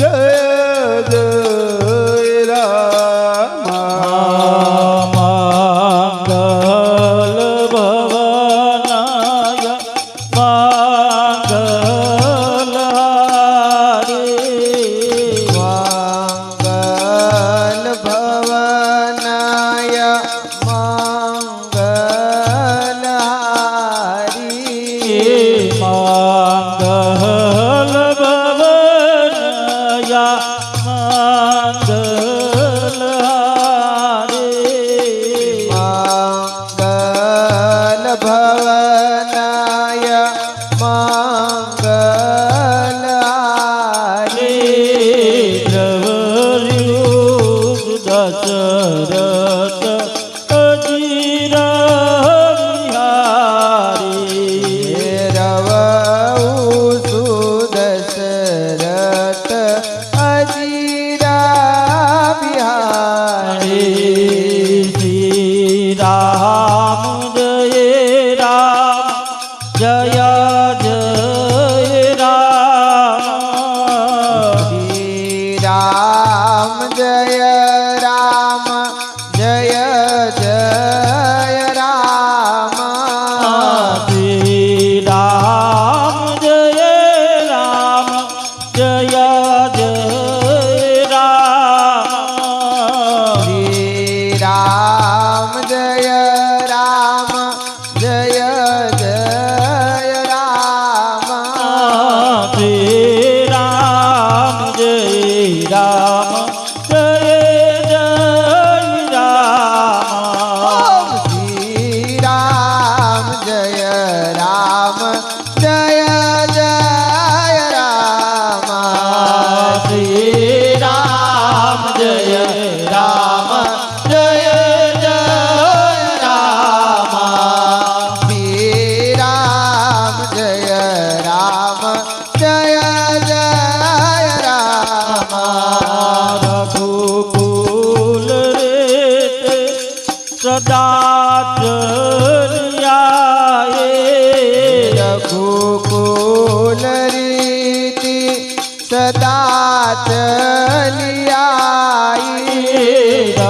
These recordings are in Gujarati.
Yeah, yeah. भव जया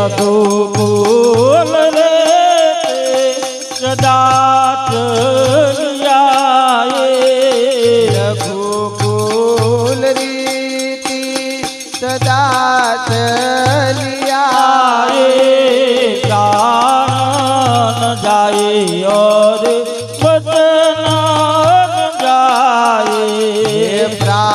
સાધુ બોલ રે સદા और बदना जाए प्रा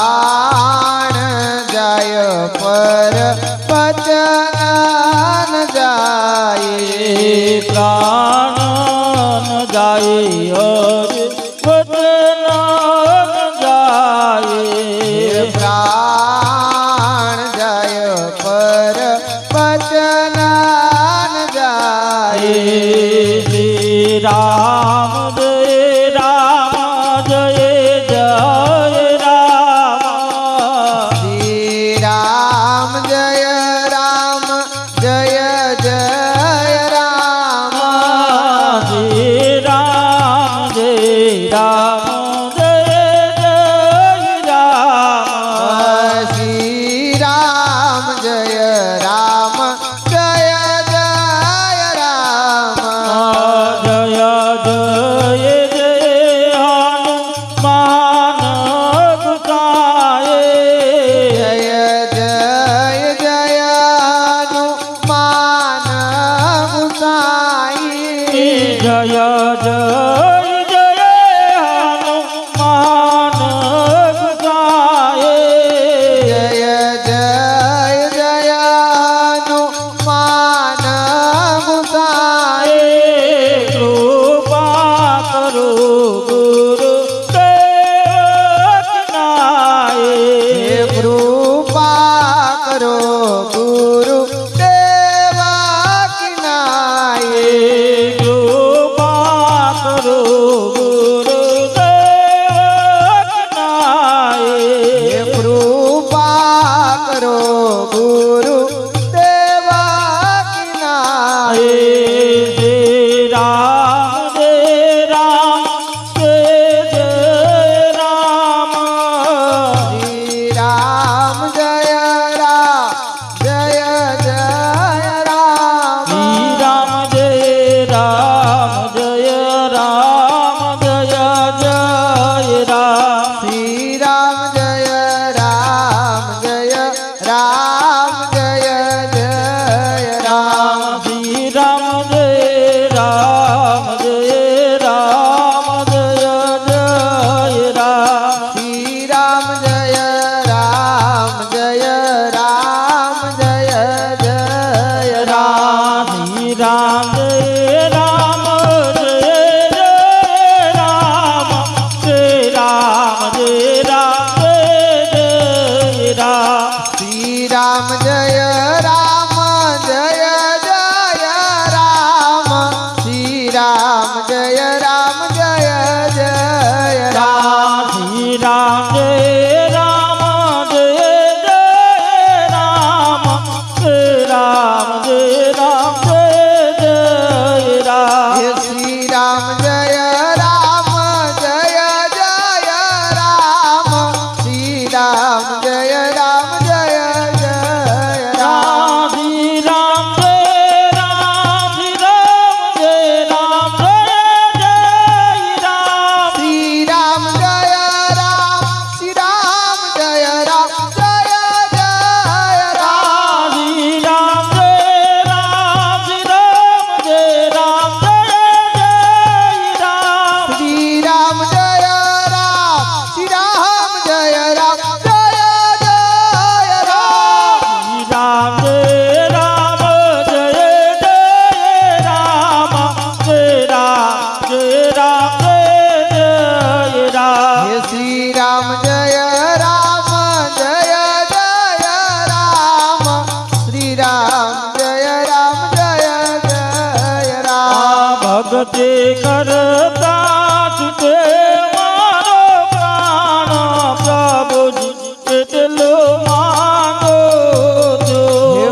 Oh. राम जय राम ભગતે કરતા છૂટે મારો પ્રાણ. પ્રભુજી કેટલો માનો છો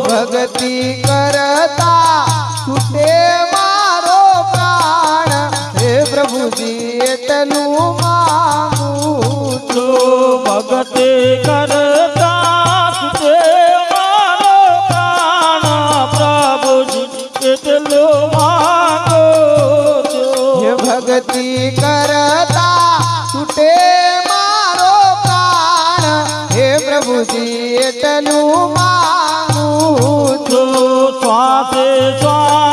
ભગતિ કરતા છૂટે મારો પ્રાણ. કરતા ભક્તિ કરતા છૂટે મારો પ્રાણ. હે પ્રભુજી એટલું માનું છું. સ્વાસે સ્વા